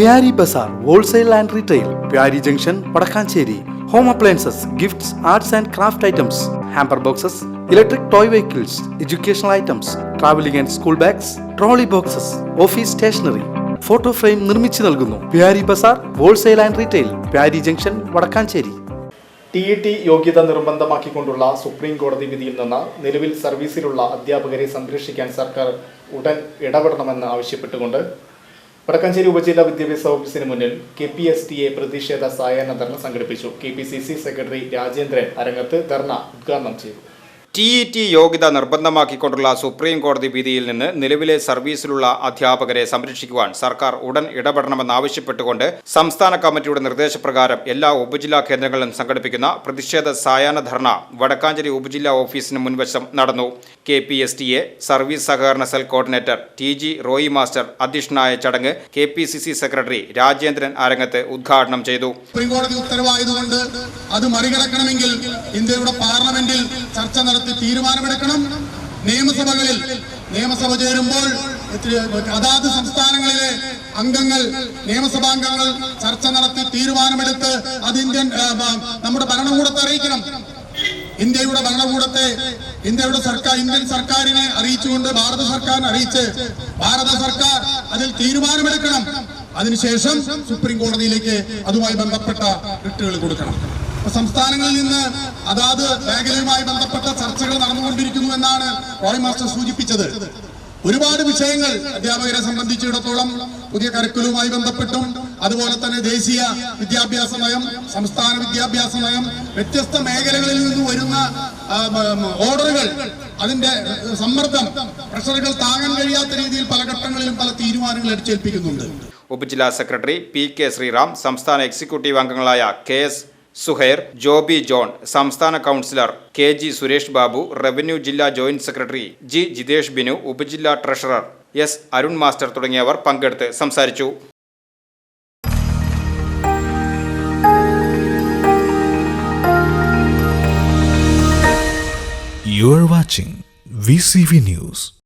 Pyari Bazar wholesale and retail Pyari junction Vadakkanchery. Home appliances gifts arts and craft items hamper boxes electric toy vehicles educational items travelling and school bags trolley boxes office stationery photo frame നിർമ്മിച്ചു നൽകുന്നു. Pyari Bazar wholesale and retail Pyari junction Vadakkanchery. T E T യോഗ്യത നിർബന്ധമാക്കിക്കൊണ്ടുള്ള supreme കോടതി വിധിയിൽ നിന്ന് നിലവിൽ സർവീസിലുള്ള അധ്യാപകരെ സംരക്ഷിക്കാൻ സർക്കാർ ഉടൻ ഇടപെടണമെന്ന് ആവശ്യപ്പെട്ടുകൊണ്ട് വടക്കാഞ്ചേരി ഉപജില്ലാ വിദ്യാഭ്യാസ ഓഫീസിന് മുന്നിൽ K P S T A പ്രതിഷേധ സായാഹ്ന ധർണ സംഘടിപ്പിച്ചു. K P C C secretary Rajendran Arangath dharna ഉദ്ഘാടനം ചെയ്തു. ടി ഇ ടി യോഗ്യത നിർബന്ധമാക്കിക്കൊണ്ടുള്ള സുപ്രീം കോടതി വിധിയിൽ നിന്ന് നിലവിലെ സർവീസിലുള്ള അധ്യാപകരെ സംരക്ഷിക്കുവാൻ സർക്കാർ ഉടൻ ഇടപെടണമെന്നാവശ്യപ്പെട്ടുകൊണ്ട് സംസ്ഥാന കമ്മിറ്റിയുടെ നിർദ്ദേശപ്രകാരം എല്ലാ ഉപജില്ലാ കേന്ദ്രങ്ങളിലും സംഘടിപ്പിക്കുന്ന പ്രതിഷേധ സായാഹ്ന ധർണ വടക്കാഞ്ചേരി ഉപജില്ലാ ഓഫീസിന് മുൻവശം നടന്നു. K P S T A service സഹകരണ cell coordinator T G Roy master അധ്യക്ഷനായ ചടങ്ങ് K P C C secretary Rajendran Arangath ഉദ്ഘാടനം ചെയ്തു. സുപ്രീം കോടതി ഉത്തരവായതുകൊണ്ട് അത് മറികടക്കണമെങ്കിൽ ഇന്ത്യയുടെ പാർലമെന്റിൽ ചർച്ച നടത്തി തീരുമാനമെടുക്കണം. നിയമസഭകളിൽ നിയമസഭ ചേരുമ്പോൾ അതാത് സംസ്ഥാനങ്ങളിലെ അംഗങ്ങൾ നിയമസഭാംഗങ്ങൾ ചർച്ച നടത്തി തീരുമാനമെടുത്ത് അത് ഇന്ത്യൻ നമ്മുടെ ഭരണകൂടത്തെ അറിയിക്കണം. ഇന്ത്യയുടെ ഭരണകൂടത്തെ ഇന്ത്യയുടെ സർക്കാർ ഇന്ത്യൻ സർക്കാരിനെ അറിയിച്ചുകൊണ്ട് ഭാരത സർക്കാരിനെ അറിയിച്ച് ഭാരത സർക്കാർ അതിൽ തീരുമാനമെടുക്കണം. അതിനുശേഷം സുപ്രീം കോടതിയിലേക്ക് അതുമായി ബന്ധപ്പെട്ട റിട്ടുകൾ കൊടുക്കണം. സംസ്ഥാനങ്ങളിൽ നിന്ന് അതാത് മേഖലയുമായി ബന്ധപ്പെട്ട ചർച്ചകൾ നടന്നുകൊണ്ടിരിക്കുന്നു എന്നാണ് റോയ് മാസ്റ്റർ സൂചിപ്പിച്ചത്. ഒരുപാട് വിഷയങ്ങൾ അധ്യാപകരെ സംബന്ധിച്ചിടത്തോളം പുതിയ കരക്കുലുമായി ബന്ധപ്പെട്ടും. അതുപോലെ തന്നെ ദേശീയ വിദ്യാഭ്യാസ നയം സംസ്ഥാന വിദ്യാഭ്യാസ നയം വ്യത്യസ്ത മേഖലകളിൽ നിന്ന് വരുന്ന ഓർഡറുകൾ അതിന്റെ സമ്മർദ്ദം പ്രഷറുകൾ താങ്ങാൻ കഴിയാത്ത രീതിയിൽ പല ഘട്ടങ്ങളിലും പല തീരുമാനങ്ങൾ അടിച്ചേൽപ്പിക്കുന്നുണ്ട് ഉപജില്ലാ സെക്രട്ടറി പി കെ ശ്രീറാം സംസ്ഥാന എക്സിക്യൂട്ടീവ് അംഗങ്ങളായ K S Suhair Joby John സംസ്ഥാന councillor K G Suresh Babu revenue ജില്ലാ joint secretary G Jithesh Binu ഉപജില്ലാ ട്രഷറർ എസ് അരുൺ മാസ്റ്റർ തുടങ്ങിയവർ പങ്കെടുത്ത് സംസാരിച്ചു You watching VCV News.